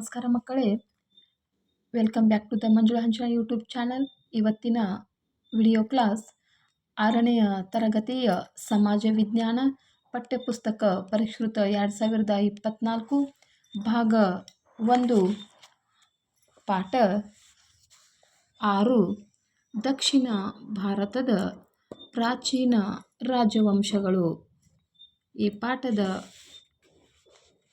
ನಮಸ್ಕಾರ ಮಕ್ಕಳೇ. Welcome back to the Manjula ಹಂಚಿನ ಯೂಟ್ಯೂಬ್ ಚಾನಲ್ ಇವತ್ತಿನ ವಿಡಿಯೋ ಕ್ಲಾಸ್ ಆರನೆಯ ತರಗತಿಯ ಸಮಾಜ ವಿಜ್ಞಾನ ಪಠ್ಯಪುಸ್ತಕ ಪರಿಷ್ಕೃತ ಎರಡು ಸಾವಿರದ ಇಪ್ಪತ್ತ್ನಾಲ್ಕು ಭಾಗ ಒಂದು, ಪಾಠ ಆರು. ದಕ್ಷಿಣ ಭಾರತದ ಪ್ರಾಚೀನ ರಾಜವಂಶಗಳು. ಈ ಪಾಠದ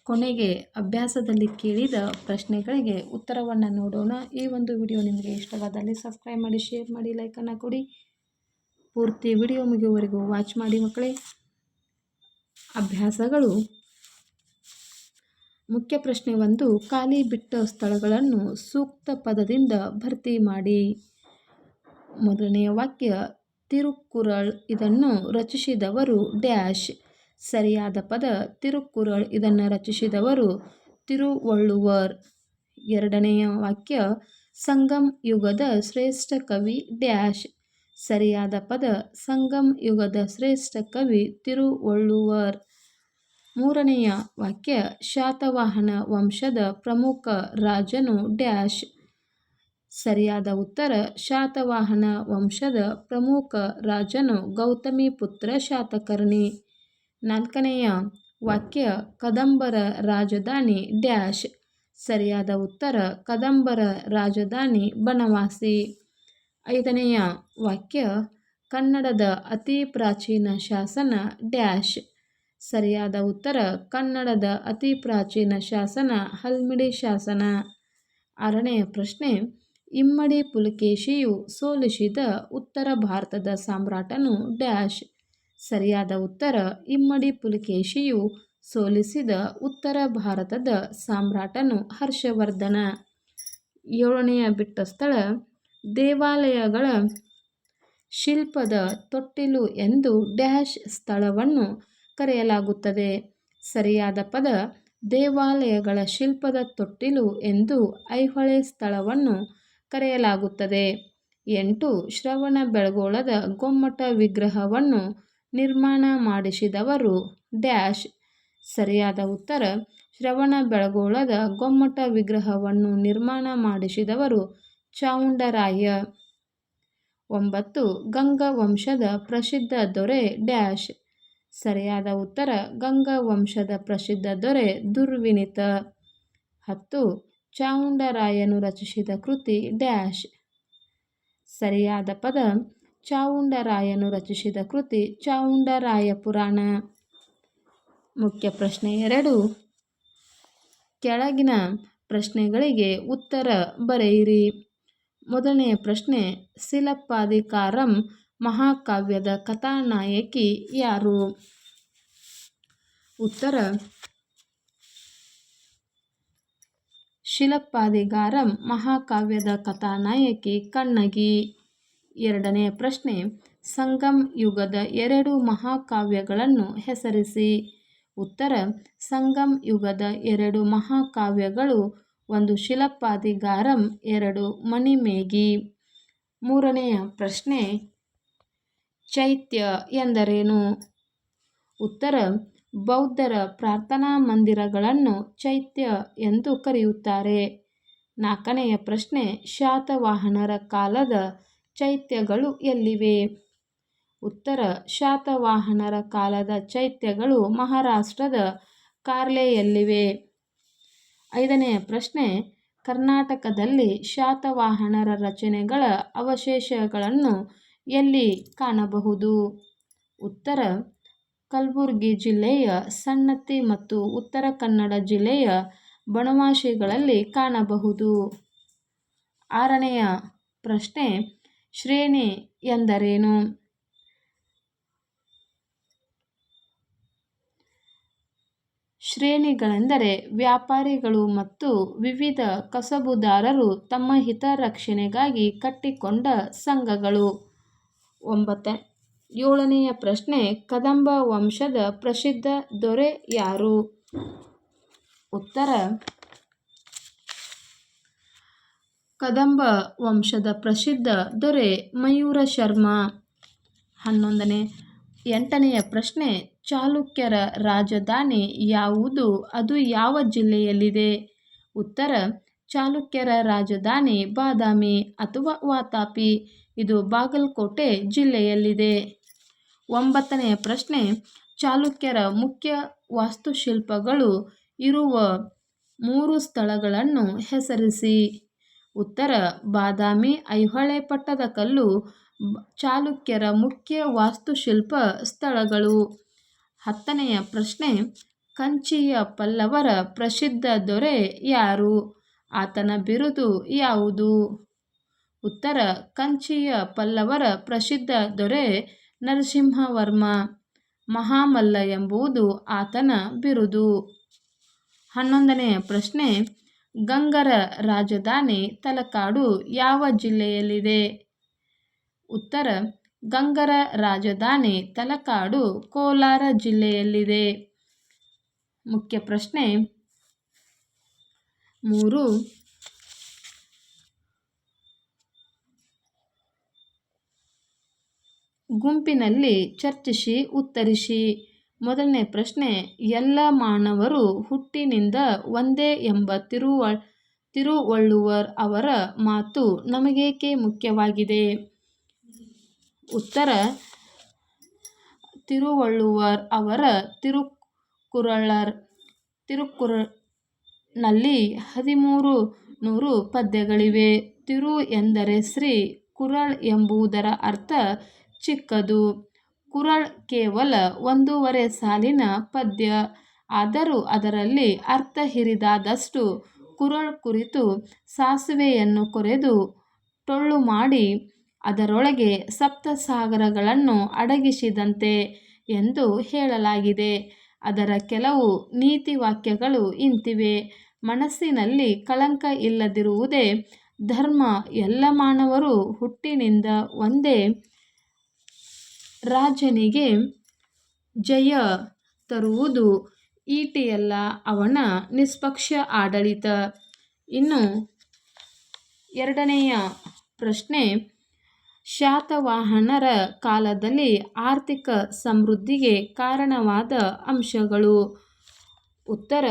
ಕೊನೆಗೆ ಅಭ್ಯಾಸದಲ್ಲಿ ಕೇಳಿದ ಪ್ರಶ್ನೆಗಳಿಗೆ ಉತ್ತರವನ್ನು ನೋಡೋಣ. ಈ ಒಂದು ವಿಡಿಯೋ ನಿಮಗೆ ಇಷ್ಟವಾದಲ್ಲಿ ಸಬ್ಸ್ಕ್ರೈಬ್ ಮಾಡಿ, ಶೇರ್ ಮಾಡಿ ಲೈಕನ್ನು ಕೊಡಿ. ಪೂರ್ತಿ ವಿಡಿಯೋ ಮುಗಿಯುವವರೆಗೂ ವಾಚ್ ಮಾಡಿ ಮಕ್ಕಳೇ. ಅಭ್ಯಾಸಗಳು. ಮುಖ್ಯ ಪ್ರಶ್ನೆ ಒಂದು, ಖಾಲಿ ಬಿಟ್ಟ ಸ್ಥಳಗಳನ್ನು ಸೂಕ್ತ ಪದದಿಂದ ಭರ್ತಿ ಮಾಡಿ. ಮೊದಲನೆಯ ವಾಕ್ಯ, ತಿರುಕ್ಕುರಳ್ ಇದನ್ನು ರಚಿಸಿದವರು ಡ್ಯಾಶ್. ಸರಿಯಾದ ಪದ ತಿರುಕ್ಕುರಳ್ ಇದನ್ನು ರಚಿಸಿದವರು ತಿರುವಳ್ಳುವರ್. ಎರಡನೆಯ ವಾಕ್ಯ ಸಂಗಮ್ ಯುಗದ ಶ್ರೇಷ್ಠ ಕವಿ ಡ್ಯಾಶ್. ಸರಿಯಾದ ಪದ ಸಂಗಮ್ ಯುಗದ ಶ್ರೇಷ್ಠ ಕವಿ ತಿರುವಳ್ಳುವರ್. ಮೂರನೆಯ ವಾಕ್ಯ, ಶಾತವಾಹನ ವಂಶದ ಪ್ರಮುಖ ರಾಜನು ಡ್ಯಾಶ್. ಸರಿಯಾದ ಉತ್ತರ, ಶಾತವಾಹನ ವಂಶದ ಪ್ರಮುಖ ರಾಜನು ಗೌತಮಿ ಪುತ್ರ ಶಾತಕರ್ಣಿ. ನಾಲ್ಕನೆಯ ವಾಕ್ಯ, ಕದಂಬರ ರಾಜಧಾನಿ ಡ್ಯಾಶ್ ಸರಿಯಾದ ಉತ್ತರ, ಕದಂಬರ ರಾಜಧಾನಿ ಬನವಾಸಿ ಐದನೆಯ ವಾಕ್ಯ, ಕನ್ನಡದ ಅತಿ ಪ್ರಾಚೀನ ಶಾಸನ ಡ್ಯಾಶ್ ಸರಿಯಾದ ಉತ್ತರ, ಕನ್ನಡದ ಅತಿ ಪ್ರಾಚೀನ ಶಾಸನ ಹಲ್ಮಿಡಿ ಶಾಸನ ಆರನೆಯ ಪ್ರಶ್ನೆ, ಇಮ್ಮಡಿ ಪುಲಕೇಶಿಯು ಸೋಲಿಸಿದ ಉತ್ತರ ಭಾರತದ ಸಾಮ್ರಾಟನು ಡ್ಯಾಶ್ ಸರಿಯಾದ ಉತ್ತರ ಇಮ್ಮಡಿ ಪುಲಕೇಶಿಯು ಸೋಲಿಸಿದ ಉತ್ತರ ಭಾರತದ ಸಾಮ್ರಾಟನು ಹರ್ಷವರ್ಧನ. ಏಳನೆಯ ಬಿಟ್ಟ ಸ್ಥಳ ದೇವಾಲಯಗಳ ಶಿಲ್ಪದ ತೊಟ್ಟಿಲು ಎಂದು ಡ್ಯಾಶ್ ಸ್ಥಳವನ್ನು ಕರೆಯಲಾಗುತ್ತದೆ. ಸರಿಯಾದ ಪದ ದೇವಾಲಯಗಳ ಶಿಲ್ಪದ ತೊಟ್ಟಿಲು ಎಂದು ಐಹೊಳೆ ಸ್ಥಳವನ್ನು ಕರೆಯಲಾಗುತ್ತದೆ. ಎಂಟು ಶ್ರವಣ ಬೆಳಗೊಳದ ಗೊಮ್ಮಟ ವಿಗ್ರಹವನ್ನು ನಿರ್ಮಾಣ ಮಾಡಿಸಿದವರು. ಡ್ಯಾಶ್. ಸರಿಯಾದ ಉತ್ತರ. ಶ್ರವಣ ಬೆಳಗೊಳದ ಗೊಮ್ಮಟ ವಿಗ್ರಹವನ್ನು ನಿರ್ಮಾಣ ಮಾಡಿಸಿದವರು ಚಾವುಂಡರಾಯ ಒಂಬತ್ತು. ಗಂಗಾ ವಂಶದ ಪ್ರಸಿದ್ಧ ದೊರೆ ಡ್ಯಾಶ್. ಸರಿಯಾದ ಉತ್ತರ. ಗಂಗಾ ವಂಶದ ಪ್ರಸಿದ್ಧ ದೊರೆ ದುರ್ವಿನಿತ. ಹತ್ತು. ಚಾವುಂಡರಾಯನು ರಚಿಸಿದ ಕೃತಿ ಡ್ಯಾಶ್. ಸರಿಯಾದ ಪದ. ಚಾವುಂಡರಾಯನು ರಚಿಸಿದ ಕೃತಿ ಚಾವುಂಡರಾಯ ಪುರಾಣ. ಮುಖ್ಯ ಪ್ರಶ್ನೆ ಎರಡು. ಕೆಳಗಿನ ಪ್ರಶ್ನೆಗಳಿಗೆ ಉತ್ತರ ಬರೆಯಿರಿ. ಮೊದಲನೆಯ ಪ್ರಶ್ನೆ, ಶಿಲಪ್ಪಾಧಿಕಾರಂ ಮಹಾಕಾವ್ಯದ ಕಥಾನಾಯಕಿ ಯಾರು? ಉತ್ತರ, ಶಿಲಪ್ಪಾಧಿಕಾರಂ ಮಹಾಕಾವ್ಯದ ಕಥಾನಾಯಕಿ ಕಣ್ಣಗಿ. ಎರಡನೆಯ ಪ್ರಶ್ನೆ, ಸಂಗಮ್ ಯುಗದ ಎರಡು ಮಹಾಕಾವ್ಯಗಳನ್ನು ಹೆಸರಿಸಿ. ಉತ್ತರ, ಸಂಗಮ್ ಯುಗದ ಎರಡು ಮಹಾಕಾವ್ಯಗಳು ಒಂದು ಶಿಲಪ್ಪಾದಿಗಾರಂ ಎರಡು ಮಣಿಮೇಗಿ. ಮೂರನೆಯ ಪ್ರಶ್ನೆ, ಚೈತ್ಯ ಎಂದರೇನು? ಉತ್ತರ, ಬೌದ್ಧರ ಪ್ರಾರ್ಥನಾ ಮಂದಿರಗಳನ್ನು ಚೈತ್ಯ ಎಂದು ಕರೆಯುತ್ತಾರೆ. ನಾಲ್ಕನೆಯ ಪ್ರಶ್ನೆ, ಶಾತವಾಹನರ ಕಾಲದ ಚೈತ್ಯಗಳು ಎಲ್ಲಿವೆ? ಉತ್ತರ, ಶಾತವಾಹನರ ಕಾಲದ ಚೈತ್ಯಗಳು ಮಹಾರಾಷ್ಟ್ರದ ಕಾರ್ಲೆಯಲ್ಲಿವೆ. ಐದನೆಯ ಪ್ರಶ್ನೆ, ಕರ್ನಾಟಕದಲ್ಲಿ ಶಾತವಾಹನರ ರಚನೆಗಳ ಅವಶೇಷಗಳನ್ನು ಎಲ್ಲಿ ಕಾಣಬಹುದು? ಉತ್ತರ, ಕಲಬುರಗಿ ಜಿಲ್ಲೆಯ ಸನ್ನತಿ ಮತ್ತು ಉತ್ತರ ಕನ್ನಡ ಜಿಲ್ಲೆಯ ಬಣವಾಸಿಗಳಲ್ಲಿ ಕಾಣಬಹುದು. ಆರನೆಯ ಪ್ರಶ್ನೆ ಶ್ರೇಣಿ ಎಂದರೇನು? ಶ್ರೇಣಿಗಳೆಂದರೆ ವ್ಯಾಪಾರಿಗಳು ಮತ್ತು ವಿವಿಧ ಕಸಬುದಾರರು ತಮ್ಮ ಹಿತರಕ್ಷಣೆಗಾಗಿ ಕಟ್ಟಿಕೊಂಡ ಸಂಘಗಳು. ಒಂಬತ್ತ. ಏಳನೆಯ ಪ್ರಶ್ನೆ, ಕದಂಬ ವಂಶದ ಪ್ರಸಿದ್ಧ ದೊರೆ ಯಾರು? ಉತ್ತರ ಕದಂಬ ವಂಶದ ಪ್ರಸಿದ್ಧ ದೊರೆ ಮಯೂರ ಶರ್ಮ. ಹನ್ನೊಂದನೇ, ಎಂಟನೆಯ ಪ್ರಶ್ನೆ, ಚಾಲುಕ್ಯರ ರಾಜಧಾನಿ ಯಾವುದು? ಅದು ಯಾವ ಜಿಲ್ಲೆಯಲ್ಲಿದೆ? ಉತ್ತರ, ಚಾಲುಕ್ಯರ ರಾಜಧಾನಿ ಬಾದಾಮಿ ಅಥವಾ ವಾತಾಪಿ? ಇದು ಬಾಗಲಕೋಟೆ ಜಿಲ್ಲೆಯಲ್ಲಿದೆ. ಒಂಬತ್ತನೆಯ ಪ್ರಶ್ನೆ, ಚಾಲುಕ್ಯರ ಮುಖ್ಯ ವಾಸ್ತುಶಿಲ್ಪಗಳು ಇರುವ ಮೂರು ಸ್ಥಳಗಳನ್ನು ಹೆಸರಿಸಿ. ಉತ್ತರ, ಬಾದಾಮಿ ಐಹೊಳೆ ಪಟ್ಟದಕಲ್ಲು ಚಾಲುಕ್ಯರ ಮುಖ್ಯ ವಾಸ್ತುಶಿಲ್ಪ ಸ್ಥಳಗಳು. ಹತ್ತನೆಯ ಪ್ರಶ್ನೆ, ಕಂಚಿಯ ಪಲ್ಲವರ ಪ್ರಸಿದ್ಧ ದೊರೆ ಯಾರು? ಆತನ ಬಿರುದು ಯಾವುದು? ಉತ್ತರ, ಕಂಚಿಯ ಪಲ್ಲವರ ಪ್ರಸಿದ್ಧ ದೊರೆ ನರಸಿಂಹವರ್ಮ. ಮಹಾಮಲ್ಲ ಎಂಬುವುದು ಆತನ ಬಿರುದು. ಹನ್ನೊಂದನೆಯ ಪ್ರಶ್ನೆ ಗಂಗರ ರಾಜಧಾನಿ ತಲಕಾಡು ಯಾವ ಜಿಲ್ಲೆಯಲ್ಲಿದೆ? ಉತ್ತರ, ಗಂಗರ ರಾಜಧಾನಿ ತಲಕಾಡು, ಕೋಲಾರ ಜಿಲ್ಲೆಯಲ್ಲಿದೆ. ಮುಖ್ಯ ಪ್ರಶ್ನೆ, ಮೂರು, ಗುಂಪಿನಲ್ಲಿ ಚರ್ಚಿಸಿ, ಉತ್ತರಿಸಿ. ಮೊದಲನೇ ಪ್ರಶ್ನೆ, ಎಲ್ಲ ಮಾನವರು ಹುಟ್ಟಿನಿಂದ ಒಂದೇ ಎಂಬ ತಿರುವ ತಿರುವಳ್ಳುವರ್ ಅವರ ಮಾತು ನಮಗೇಕೆ ಮುಖ್ಯವಾಗಿದೆ? ಉತ್ತರ, ತಿರುವಳ್ಳುವರ್ ಅವರ ತಿರುಕುರಳರ್ ತಿರುಕುರನಲ್ಲಿ ಹದಿಮೂರು ನೂರು ಪದ್ಯಗಳಿವೆ. ತಿರು ಎಂದರೆ ಶ್ರೀ ಕುರಳ್ ಎಂಬುದರ ಅರ್ಥ ಚಿಕ್ಕದು. ಕುರಳ್ ಕೇವಲ ಒಂದೂವರೆ ಸಾಲಿನ ಪದ್ಯ. ಆದರೂ ಅದರಲ್ಲಿ ಅರ್ಥ ಹಿರಿದಾದಷ್ಟು ಕುರಳ್ ಕುರಿತು ಸಾಸುವೆಯನ್ನು ಕೊರೆದು ಟೊಳ್ಳು ಮಾಡಿ ಅದರೊಳಗೆ ಸಪ್ತಸಾಗರಗಳನ್ನು ಅಡಗಿಸಿದಂತೆ ಎಂದು ಹೇಳಲಾಗಿದೆ. ಅದರ ಕೆಲವು ನೀತಿ ವಾಕ್ಯಗಳು ಇಂತಿವೆ. ಮನಸ್ಸಿನಲ್ಲಿ ಕಳಂಕ ಇಲ್ಲದಿರುವುದೇ ಧರ್ಮ. ಎಲ್ಲ ಮಾನವರು ಹುಟ್ಟಿನಿಂದ ಒಂದೇ ರಾಜನಿಗೆ ಜಯ ತರುವುದು ಈಟಿಯಲ್ಲ, ಅವನ ನಿಷ್ಪಕ್ಷ ಆಡಳಿತ. ಇನ್ನು ಎರಡನೆಯ ಪ್ರಶ್ನೆ, ಶಾತವಾಹನರ ಕಾಲದಲ್ಲಿ ಆರ್ಥಿಕ ಸಮೃದ್ಧಿಗೆ ಕಾರಣವಾದ ಅಂಶಗಳು. ಉತ್ತರ,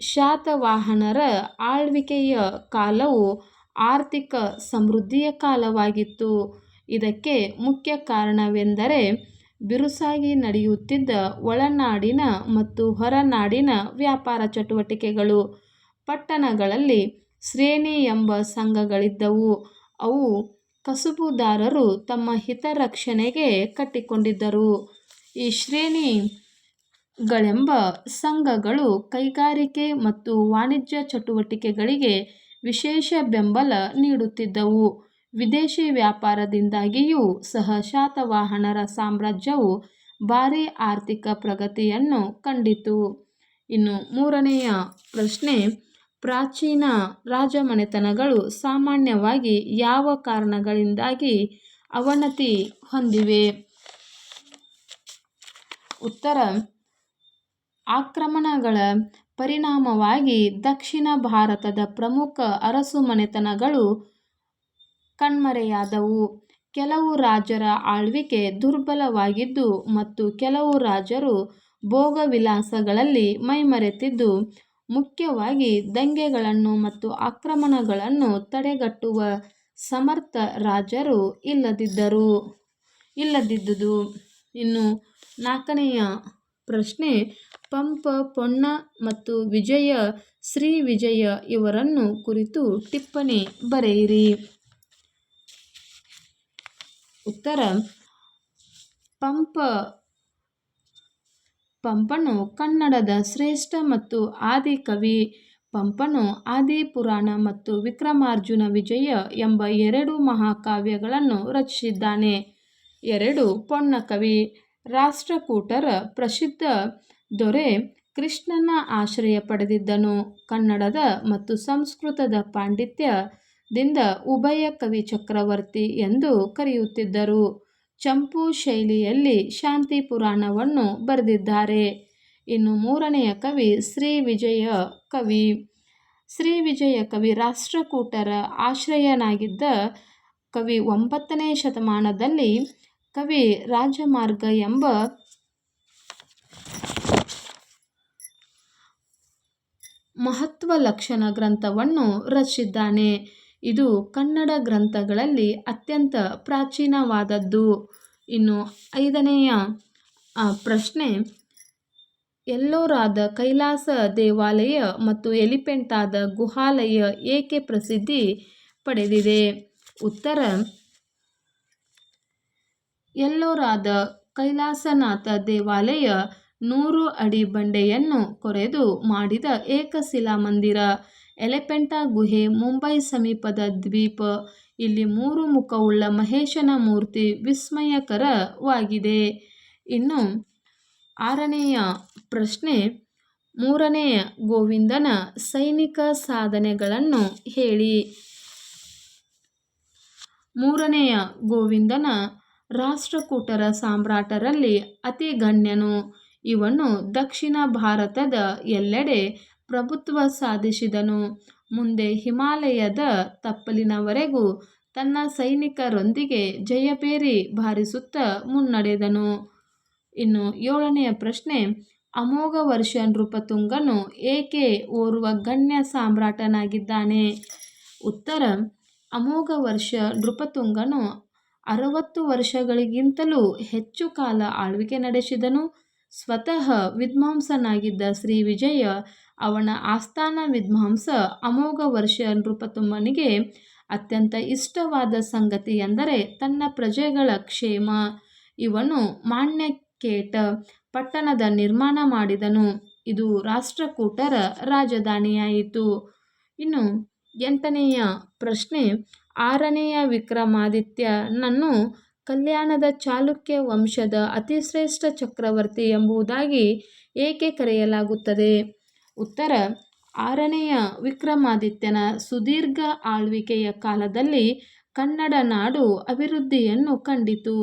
ಶಾತವಾಹನರ ಆಳ್ವಿಕೆಯ ಕಾಲವು ಆರ್ಥಿಕ ಸಮೃದ್ಧಿಯ ಕಾಲವಾಗಿತ್ತು. ಇದಕ್ಕೆ ಮುಖ್ಯ ಕಾರಣವೆಂದರೆ ಬಿರುಸಾಗಿ ನಡೆಯುತ್ತಿದ್ದ ಒಳನಾಡಿನ ಮತ್ತು ಹೊರನಾಡಿನ ವ್ಯಾಪಾರ ಚಟುವಟಿಕೆಗಳು. ಪಟ್ಟಣಗಳಲ್ಲಿ ಶ್ರೇಣಿ ಎಂಬ ಸಂಘಗಳಿದ್ದವು. ಅವು ಕಸುಬುದಾರರು ತಮ್ಮ ಹಿತರಕ್ಷಣೆಗೆ ಕಟ್ಟಿಕೊಂಡಿದ್ದರು. ಈ ಶ್ರೇಣಿಗಳೆಂಬ ಸಂಘಗಳು ಕೈಗಾರಿಕೆ ಮತ್ತು ವಾಣಿಜ್ಯ ಚಟುವಟಿಕೆಗಳಿಗೆ ವಿಶೇಷ ಬೆಂಬಲ ನೀಡುತ್ತಿದ್ದವು. ವಿದೇಶಿ ವ್ಯಾಪಾರದಿಂದಾಗಿಯೂ ಸಹ ಶಾತವಾಹನರ ಸಾಮ್ರಾಜ್ಯವು ಭಾರಿ ಆರ್ಥಿಕ ಪ್ರಗತಿಯನ್ನು ಕಂಡಿತು. ಇನ್ನು ಮೂರನೆಯ ಪ್ರಶ್ನೆ, ಪ್ರಾಚೀನ ರಾಜಮನೆತನಗಳು ಸಾಮಾನ್ಯವಾಗಿ ಯಾವ ಕಾರಣಗಳಿಂದಾಗಿ ಅವನತಿ ಹೊಂದಿವೆ? ಉತ್ತರ, ಆಕ್ರಮಣಗಳ ಪರಿಣಾಮವಾಗಿ ದಕ್ಷಿಣ ಭಾರತದ ಪ್ರಮುಖ ಅರಸುಮನೆತನಗಳು ಕಣ್ಮರೆಯಾದವು. ಕೆಲವು ರಾಜರ ಆಳ್ವಿಕೆ ದುರ್ಬಲವಾಗಿದ್ದು ಮತ್ತು ಕೆಲವು ರಾಜರು ಭೋಗವಿಲಾಸಗಳಲ್ಲಿ ಮೈಮರೆತಿದ್ದು, ಮುಖ್ಯವಾಗಿ ದಂಗೆಗಳನ್ನು ಮತ್ತು ಆಕ್ರಮಣಗಳನ್ನು ತಡೆಗಟ್ಟುವ ಸಮರ್ಥ ರಾಜರು ಇಲ್ಲದಿದ್ದರು. ಇಲ್ಲದಿದ್ದುದು. ಇನ್ನು ನಾಲ್ಕನೆಯ ಪ್ರಶ್ನೆ, ಪಂಪ, ಪೊನ್ನ ಮತ್ತು ವಿಜಯ, ಶ್ರೀ ವಿಜಯ ಇವರನ್ನು ಕುರಿತು ಟಿಪ್ಪಣಿ ಬರೆಯಿರಿ. ಉತ್ತರ, ಪಂಪ, ಪಂಪನು ಕನ್ನಡದ ಶ್ರೇಷ್ಠ ಮತ್ತು ಆದಿ ಕವಿ. ಪಂಪನು ಆದಿ ಪುರಾಣ ಮತ್ತು ವಿಕ್ರಮಾರ್ಜುನ ವಿಜಯ ಎಂಬ ಎರಡು ಮಹಾಕಾವ್ಯಗಳನ್ನು ರಚಿಸಿದ್ದಾನೆ. ಎರಡು ಪೊನ್ನಕವಿ ರಾಷ್ಟ್ರಕೂಟರ ಪ್ರಸಿದ್ಧ ದೊರೆ ಕೃಷ್ಣನ ಆಶ್ರಯ ಪಡೆದಿದ್ದನು. ಕನ್ನಡದ ಮತ್ತು ಸಂಸ್ಕೃತದ ಪಾಂಡಿತ್ಯದಿಂದ ಉಭಯ ಕವಿ ಚಕ್ರವರ್ತಿ ಎಂದು ಕರೆಯುತ್ತಿದ್ದರು. ಚಂಪು ಶೈಲಿಯಲ್ಲಿ ಶಾಂತಿ ಪುರಾಣವನ್ನು ಬರೆದಿದ್ದಾರೆ. ಇನ್ನು ಮೂರನೆಯ ಕವಿ ಶ್ರೀ ವಿಜಯ ಕವಿ. ಶ್ರೀ ವಿಜಯ ಕವಿ ರಾಷ್ಟ್ರಕೂಟರ ಆಶ್ರಯನಾಗಿದ್ದ ಕವಿ ಒಂಬತ್ತನೇ ಶತಮಾನದಲ್ಲಿ ಕವಿ ರಾಜಮಾರ್ಗ ಎಂಬ ಮಹತ್ವ ಲಕ್ಷಣ ಗ್ರಂಥವನ್ನು ರಚಿಸಿದ್ದಾನೆ. ಇದು ಕನ್ನಡ ಗ್ರಂಥಗಳಲ್ಲಿ ಅತ್ಯಂತ ಪ್ರಾಚೀನವಾದದ್ದು. ಇನ್ನು ಐದನೆಯ ಪ್ರಶ್ನೆ, ಎಲ್ಲೋರಾದ ಕೈಲಾಸ ದೇವಾಲಯ ಮತ್ತು ಎಲಿಫೆಂಟಾದ ಗುಹಾಲಯ ಏಕೆ ಪ್ರಸಿದ್ಧಿ ಪಡೆದಿದೆ? ಉತ್ತರ, ಎಲ್ಲೋರಾದ ಕೈಲಾಸನಾಥ ದೇವಾಲಯ ನೂರು ಅಡಿ ಬಂಡೆಯನ್ನು ಕೊರೆದು ಮಾಡಿದ ಏಕಶಿಲಾ ಮಂದಿರ ಎಲಿಫೆಂಟಾ ಗುಹೆ ಮುಂಬೈ ಸಮೀಪದ ದ್ವೀಪ. ಇಲ್ಲಿ ಮೂರು ಮುಖವುಳ್ಳ ಮಹೇಶನ ಮೂರ್ತಿ ವಿಸ್ಮಯಕರವಾಗಿದೆ. ಇನ್ನು ಆರನೆಯ ಪ್ರಶ್ನೆ ಮೂರನೆಯ ಗೋವಿಂದನ ಸೈನಿಕ ಸಾಧನೆಗಳನ್ನು ಹೇಳಿ. ಮೂರನೆಯ ಗೋವಿಂದನ ರಾಷ್ಟ್ರಕೂಟರ ಸಾಮ್ರಾಟರಲ್ಲಿ ಅತಿ ಗಣ್ಯನು ಇವನು ದಕ್ಷಿಣ ಭಾರತದ ಎಲ್ಲೆಡೆ ಪ್ರಭುತ್ವ ಸಾಧಿಸಿದನು. ಮುಂದೆ ಹಿಮಾಲಯದ ತಪ್ಪಲಿನವರೆಗೂ ತನ್ನ ಸೈನಿಕರೊಂದಿಗೆ ಜಯಪೇರಿ ಬಾರಿಸುತ್ತಾ ಮುನ್ನಡೆದನು. ಇನ್ನು ಏಳನೆಯ ಪ್ರಶ್ನೆ ಅಮೋಘ ವರ್ಷ ನೃಪತುಂಗನು ಏಕೆ ಓರ್ವ ಗಣ್ಯ ಸಾಮ್ರಾಟನಾಗಿದ್ದಾನೆ? ಉತ್ತರ ಅಮೋಘ ವರ್ಷ ನೃಪತುಂಗನು ಅರವತ್ತು ವರ್ಷಗಳಿಗಿಂತಲೂ ಹೆಚ್ಚು ಕಾಲ ಆಳ್ವಿಕೆ ನಡೆಸಿದನು. ಸ್ವತಃ ವಿದ್ವಾಂಸನಾಗಿದ್ದ ಶ್ರೀ ವಿಜಯ ಅವನ ಆಸ್ಥಾನ ವಿದ್ವಾಂಸ ಅಮೋಘ ವರ್ಷ ನೃಪತುಮ್ಮನಿಗೆ ಅತ್ಯಂತ ಇಷ್ಟವಾದ ಸಂಗತಿ ಎಂದರೆ ತನ್ನ ಪ್ರಜೆಗಳ ಕ್ಷೇಮ. ಇವನು ಮಾಣ್ಯಕೇಟ ಪಟ್ಟಣದ ನಿರ್ಮಾಣ ಮಾಡಿದನು. ಇದು ರಾಷ್ಟ್ರಕೂಟರ ರಾಜಧಾನಿಯಾಯಿತು. ಇನ್ನು ಎಂಟನೆಯ ಪ್ರಶ್ನೆ, ಆರನೆಯ ವಿಕ್ರಮಾದಿತ್ಯನನ್ನು ಕಲ್ಯಾಣದ ಚಾಲುಕ್ಯ ವಂಶದ ಅತಿಶ್ರೇಷ್ಠ ಚಕ್ರವರ್ತಿ ಎಂಬುದಾಗಿ ಏಕೆ ಕರೆಯಲಾಗುತ್ತದೆ? ಉತ್ತರ. ಆರನೆಯ ವಿಕ್ರಮಾದಿತ್ಯನ ಸುದೀರ್ಘ ಆಳ್ವಿಕೆಯ ಕಾಲದಲ್ಲಿ ಕನ್ನಡ ನಾಡು ಅಭಿವೃದ್ಧಿಯನ್ನು ಕಂಡಿತು.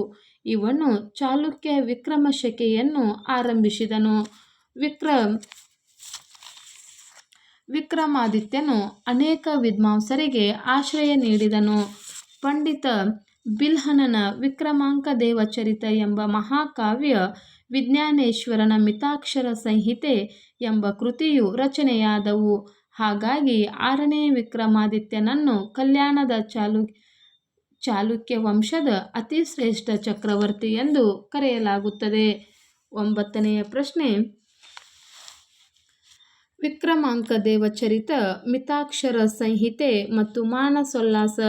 ಇವನು ಚಾಲುಕ್ಯ ವಿಕ್ರಮಶಕೆಯನ್ನು ಆರಂಭಿಸಿದನು. ವಿಕ್ರಮ್ ವಿಕ್ರಮಾದಿತ್ಯನು ಅನೇಕ ವಿದ್ವಾಂಸರಿಗೆ ಆಶ್ರಯ ನೀಡಿದನು. ಪಂಡಿತ ಬಿಲ್ಹನನ ವಿಕ್ರಮಾಂಕ ದೇವಚರಿತ ಎಂಬ ಮಹಾಕಾವ್ಯ ವಿಜ್ಞಾನೇಶ್ವರನ ಮಿತಾಕ್ಷರ ಸಂಹಿತೆ ಎಂಬ ಕೃತಿಯು ರಚನೆಯಾದವು. ಹಾಗಾಗಿ ಆರನೇ ವಿಕ್ರಮಾದಿತ್ಯನನ್ನು ಕಲ್ಯಾಣದ ಚಾಲು, ಚಾಲುಕ್ಯ ವಂಶದ ಅತಿ ಶ್ರೇಷ್ಠ ಚಕ್ರವರ್ತಿ ಎಂದು ಕರೆಯಲಾಗುತ್ತದೆ. ಒಂಬತ್ತನೆಯ ಪ್ರಶ್ನೆ. ವಿಕ್ರಮಾಂಕ ದೇವಚರಿತ ಮಿತಾಕ್ಷರ ಸಂಹಿತೆ ಮತ್ತು ಮಾನಸೋಲ್ಲಾಸ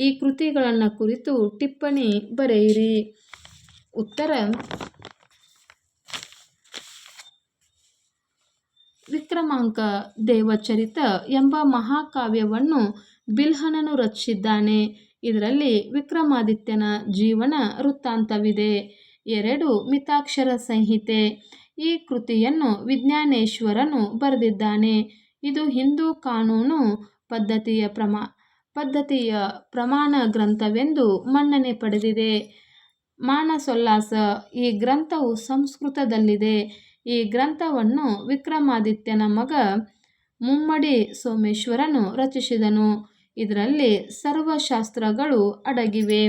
ಈ ಕೃತಿಗಳನ್ನು ಕುರಿತು ಟಿಪ್ಪಣಿ ಬರೆಯಿರಿ. ಉತ್ತರ. ವಿಕ್ರಮಾಂಕ ದೇವಚರಿತ ಎಂಬ ಮಹಾಕಾವ್ಯವನ್ನು ಬಿಲ್ಹನನು ರಚಿಸಿದ್ದಾನೆ. ಇದರಲ್ಲಿ ವಿಕ್ರಮಾದಿತ್ಯನ ಜೀವನ ವೃತ್ತಾಂತವಿದೆ. ಎರಡು ಮಿತಾಕ್ಷರ ಸಂಹಿತೆ. ಈ ಕೃತಿಯನ್ನು ವಿಜ್ಞಾನೇಶ್ವರನು ಬರೆದಿದ್ದಾನೆ. ಇದು ಹಿಂದೂ ಕಾನೂನು ಪದ್ಧತಿಯ ಪ್ರಮಾ ಪದ್ಧತಿಯ ಪ್ರಮಾಣ ಗ್ರಂಥವೆಂದು ಮನ್ನಣೆ ಪಡೆದಿದೆ. ಮಾನಸೋಲ್ಲಾಸ, ಈ ಗ್ರಂಥವು ಸಂಸ್ಕೃತದಲ್ಲಿದೆ. ಈ ಗ್ರಂಥವನ್ನು ವಿಕ್ರಮಾದಿತ್ಯನ ಮಗ ಮುಮ್ಮಡಿ ಸೋಮೇಶ್ವರನು ರಚಿಸಿದನು. ಇದರಲ್ಲಿ ಸರ್ವಶಾಸ್ತ್ರಗಳು ಅಡಗಿವೆ.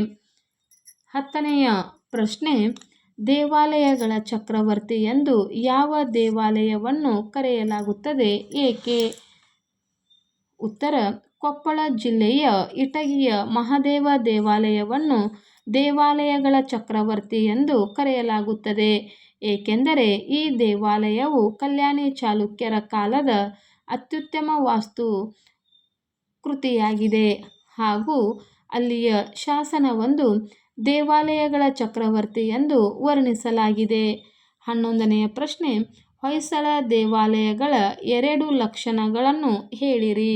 ಹತ್ತನೆಯ ಪ್ರಶ್ನೆ, ದೇವಾಲಯಗಳ ಚಕ್ರವರ್ತಿ ಎಂದು ಯಾವ ದೇವಾಲಯವನ್ನು ಕರೆಯಲಾಗುತ್ತದೆ, ಏಕೆ? ಉತ್ತರ ಕೊಪ್ಪಳ ಜಿಲ್ಲೆಯ ಇಟಗಿಯ ಮಹಾದೇವ ದೇವಾಲಯವನ್ನು ದೇವಾಲಯಗಳ ಚಕ್ರವರ್ತಿ ಎಂದು ಕರೆಯಲಾಗುತ್ತದೆ. ಏಕೆಂದರೆ ಈ ದೇವಾಲಯವು ಕಲ್ಯಾಣಿ ಚಾಲುಕ್ಯರ ಕಾಲದ ಅತ್ಯುತ್ತಮ ವಾಸ್ತು ಕೃತಿಯಾಗಿದೆ. ಹಾಗೂ ಅಲ್ಲಿಯ ಶಾಸನವೊಂದು ದೇವಾಲಯಗಳ ಚಕ್ರವರ್ತಿ ಎಂದು ವರ್ಣಿಸಲಾಗಿದೆ. ಹನ್ನೊಂದನೆಯ ಪ್ರಶ್ನೆ, ಹೊಯ್ಸಳ ದೇವಾಲಯಗಳ ಎರಡು ಲಕ್ಷಣಗಳನ್ನು ಹೇಳಿರಿ.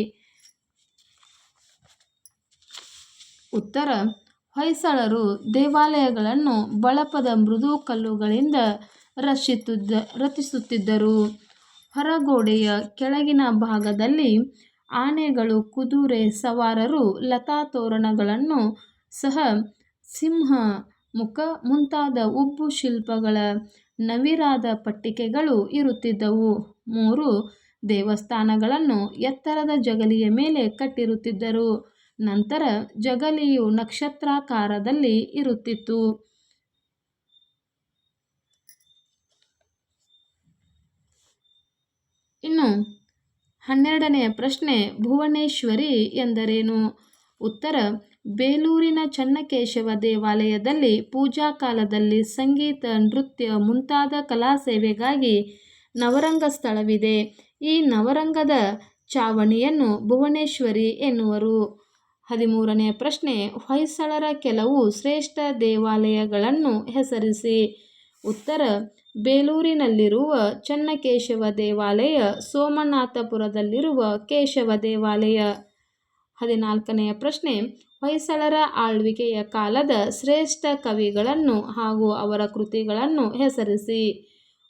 ಉತ್ತರ, ಹೊಯ್ಸಳರು ದೇವಾಲಯಗಳನ್ನು ಬಳಪದ ಮೃದು ಕಲ್ಲುಗಳಿಂದ ರಚಿಸುತ್ತಿದ್ದ, ರಚಿಸುತ್ತಿದ್ದರು. ಹೊರಗೋಡೆಯ ಕೆಳಗಿನ ಭಾಗದಲ್ಲಿ ಆನೆಗಳು, ಕುದುರೆ ಸವಾರರು ಲತಾ ತೋರಣಗಳನ್ನು ಸಹ ಸಿಂಹ ಮುಖ ಮುಂತಾದ ಉಬ್ಬು ಶಿಲ್ಪಗಳ ನವಿರಾದ ಪಟ್ಟಿಕೆಗಳು ಇರುತ್ತಿದ್ದವು. ಮೂರು ದೇವಸ್ಥಾನಗಳನ್ನು ಎತ್ತರದ ಜಗಲಿಯ ಮೇಲೆ ಕಟ್ಟಿರುತ್ತಿದ್ದರು. ನಂತರ ಜಗಲಿಯು ನಕ್ಷತ್ರಾಕಾರದಲ್ಲಿ ಇರುತ್ತಿತ್ತು. ಇನ್ನು ಹನ್ನೆರಡನೆಯ ಪ್ರಶ್ನೆ, ಭುವನೇಶ್ವರಿ ಎಂದರೇನು? ಉತ್ತರ, ಬೇಲೂರಿನ ಚನ್ನಕೇಶವ ದೇವಾಲಯದಲ್ಲಿ ಪೂಜಾ ಕಾಲದಲ್ಲಿ ಸಂಗೀತ, ನೃತ್ಯ ಮುಂತಾದ ಕಲಾ ಸೇವೆಗಾಗಿ ನವರಂಗ ಸ್ಥಳವಿದೆ. ಈ ನವರಂಗದ ಚಾವಣಿಯನ್ನು ಭುವನೇಶ್ವರಿ ಎನ್ನುವರು. ಹದಿಮೂರನೆಯ ಪ್ರಶ್ನೆ, ಹೊಯ್ಸಳರ ಕೆಲವು ಶ್ರೇಷ್ಠ ದೇವಾಲಯಗಳನ್ನು ಹೆಸರಿಸಿ. ಉತ್ತರ, ಬೇಲೂರಿನಲ್ಲಿರುವ ಚನ್ನಕೇಶವ ದೇವಾಲಯ, ಸೋಮನಾಥಪುರದಲ್ಲಿರುವ ಕೇಶವ ದೇವಾಲಯ. ಹದಿನಾಲ್ಕನೆಯ ಪ್ರಶ್ನೆ, ಹೊಯ್ಸಳರ ಆಳ್ವಿಕೆಯ ಕಾಲದ ಶ್ರೇಷ್ಠ ಕವಿಗಳನ್ನು ಹಾಗೂ ಅವರ ಕೃತಿಗಳನ್ನು ಹೆಸರಿಸಿ.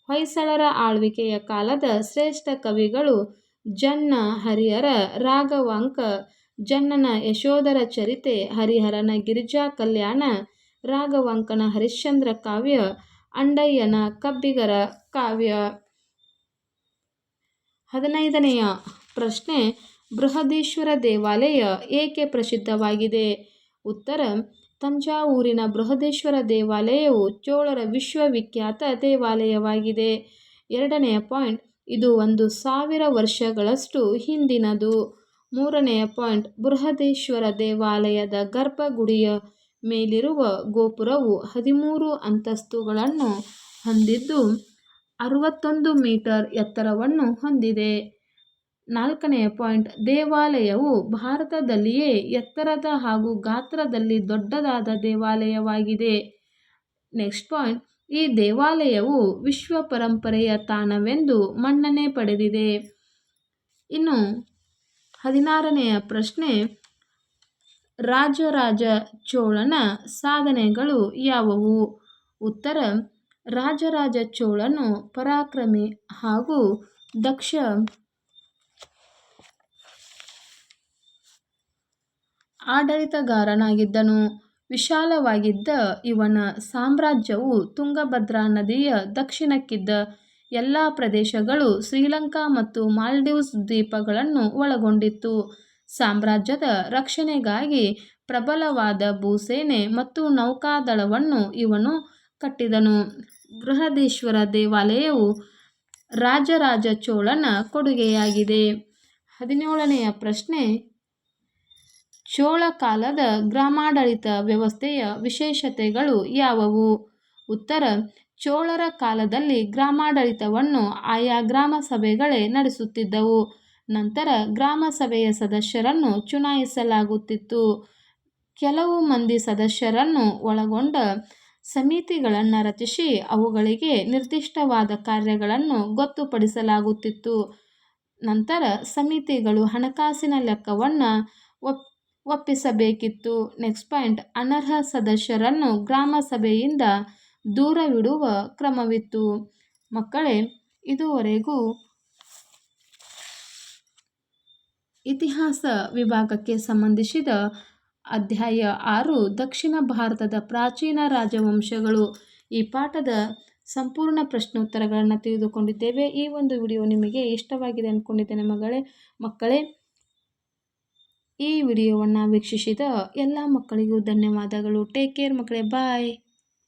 ಹೊಯ್ಸಳರ ಆಳ್ವಿಕೆಯ ಕಾಲದ ಶ್ರೇಷ್ಠ ಕವಿಗಳು ಜನ್ನ, ಹರಿಹರ, ರಾಘವಾಂಕ ಜನ್ನನ ಯಶೋಧರ ಚರಿತೆ, ಹರಿಹರನ ಗಿರಿಜಾ ಕಲ್ಯಾಣ, ರಾಘವಾಂಕನ ಹರಿಶ್ಚಂದ್ರ ಕಾವ್ಯ, ಅಂಡಯ್ಯನ ಕಬ್ಬಿಗರ ಕಾವ್ಯ. ಹದಿನೈದನೆಯ ಪ್ರಶ್ನೆ, ಬೃಹದೀಶ್ವರ ದೇವಾಲಯ ಏಕೆ ಪ್ರಸಿದ್ಧವಾಗಿದೆ? ಉತ್ತರ, ತಂಜಾವೂರಿನ ಬೃಹದೇಶ್ವರ ದೇವಾಲಯವು ಚೋಳರ ವಿಶ್ವವಿಖ್ಯಾತ ದೇವಾಲಯವಾಗಿದೆ. ಎರಡನೆಯ ಪಾಯಿಂಟ್, ಇದು ಒಂದು ಸಾವಿರ ವರ್ಷಗಳಷ್ಟು ಹಿಂದಿನದು. ಮೂರನೆಯ ಪಾಯಿಂಟ್, ಬೃಹದೇಶ್ವರ ದೇವಾಲಯದ ಗರ್ಭಗುಡಿಯ ಮೇಲಿರುವ ಗೋಪುರವು ಹದಿಮೂರು ಅಂತಸ್ತುಗಳನ್ನು ಹೊಂದಿದ್ದು, ಅರವತ್ತೊಂದು ಮೀಟರ್ ಎತ್ತರವನ್ನು ಹೊಂದಿದೆ. ನಾಲ್ಕನೆಯ ಪಾಯಿಂಟ್, ದೇವಾಲಯವು ಭಾರತದಲ್ಲಿಯೇ ಎತ್ತರದ ಹಾಗೂ ಗಾತ್ರದಲ್ಲಿ ದೊಡ್ಡದಾದ ದೇವಾಲಯವಾಗಿದೆ. ನೆಕ್ಸ್ಟ್ ಪಾಯಿಂಟ್, ಈ ದೇವಾಲಯವು ವಿಶ್ವ ಪರಂಪರೆಯ ತಾಣವೆಂದು ಮನ್ನಣೆ ಪಡೆದಿದೆ. ಇನ್ನು ಹದಿನಾರನೆಯ ಪ್ರಶ್ನೆ, ರಾಜರಾಜ ಚೋಳನ ಸಾಧನೆಗಳು ಯಾವುವು? ಉತ್ತರ, ರಾಜರಾಜ ಚೋಳನು ಪರಾಕ್ರಮಿ ಹಾಗೂ ದಕ್ಷ ಆಡಳಿತಗಾರನಾಗಿದ್ದನು. ವಿಶಾಲವಾಗಿದ್ದ ಇವನ ಸಾಮ್ರಾಜ್ಯವು ತುಂಗಭದ್ರಾ ನದಿಯ ದಕ್ಷಿಣಕ್ಕಿದ್ದ ಎಲ್ಲ ಪ್ರದೇಶಗಳು ಶ್ರೀಲಂಕಾ ಮತ್ತು ಮಾಲ್ಡೀವ್ಸ್ ದ್ವೀಪಗಳನ್ನು ಒಳಗೊಂಡಿತ್ತು. ಸಾಮ್ರಾಜ್ಯದ ರಕ್ಷಣೆಗಾಗಿ ಪ್ರಬಲವಾದ ಭೂಸೇನೆ ಮತ್ತು ನೌಕಾದಳವನ್ನು ಇವನು ಕಟ್ಟಿದನು. ಬೃಹದೀಶ್ವರ ದೇವಾಲಯವು ರಾಜರಾಜ ಚೋಳನ ಕೊಡುಗೆಯಾಗಿದೆ. ಹದಿನೇಳನೆಯ ಪ್ರಶ್ನೆ ಚೋಳ ಕಾಲದ ಗ್ರಾಮಾಡಳಿತ ವ್ಯವಸ್ಥೆಯ ವಿಶೇಷತೆಗಳು ಯಾವುವು? ಉತ್ತರ ಚೋಳರ ಕಾಲದಲ್ಲಿ ಗ್ರಾಮಾಡಳಿತವನ್ನು ಆಯಾ ಗ್ರಾಮ ಸಭೆಗಳೇ ನಡೆಸುತ್ತಿದ್ದವು. ನಂತರ ಗ್ರಾಮ ಸಭೆಯ ಸದಸ್ಯರನ್ನು ಚುನಾಯಿಸಲಾಗುತ್ತಿತ್ತು. ಕೆಲವು ಮಂದಿ ಸದಸ್ಯರನ್ನು ಒಳಗೊಂಡ ಸಮಿತಿಗಳನ್ನು ರಚಿಸಿ ಅವುಗಳಿಗೆ ನಿರ್ದಿಷ್ಟವಾದ ಕಾರ್ಯಗಳನ್ನು ಗೊತ್ತುಪಡಿಸಲಾಗುತ್ತಿತ್ತು. ನಂತರ ಸಮಿತಿಗಳು ಹಣಕಾಸಿನ ಲೆಕ್ಕವನ್ನು ಒಪ್, ಒಪ್ಪಿಸಬೇಕಿತ್ತು. ನೆಕ್ಸ್ಟ್ ಪಾಯಿಂಟ್, ಅನರ್ಹ ಸದಸ್ಯರನ್ನು ಗ್ರಾಮ ಸಭೆಯಿಂದ ದೂರವಿಡುವ ಕ್ರಮವಿತ್ತು. ಮಕ್ಕಳೇ, ಇದುವರೆಗೂ ಇತಿಹಾಸ ವಿಭಾಗಕ್ಕೆ ಸಂಬಂಧಿಸಿದ ಅಧ್ಯಾಯ ಆರು, ದಕ್ಷಿಣ ಭಾರತದ ಪ್ರಾಚೀನ ರಾಜವಂಶಗಳು. ಈ ಪಾಠದ ಸಂಪೂರ್ಣ ಪ್ರಶ್ನೋತ್ತರಗಳನ್ನು ತಿಳಿದುಕೊಂಡಿದ್ದೇವೆ. ಈ ಒಂದು ವಿಡಿಯೋ ನಿಮಗೆ ಇಷ್ಟವಾಗಿದೆ ಅಂದ್ಕೊಂಡಿದ್ದೇನೆ ಮಗಳೇ. ಮಕ್ಕಳೇ, ಈ ವಿಡಿಯೋವನ್ನು ವೀಕ್ಷಿಸಿದ ಎಲ್ಲ ಮಕ್ಕಳಿಗೂ ಧನ್ಯವಾದಗಳು. ಟೇಕ್ ಕೇರ್ ಮಕ್ಕಳೇ. ಬಾಯ್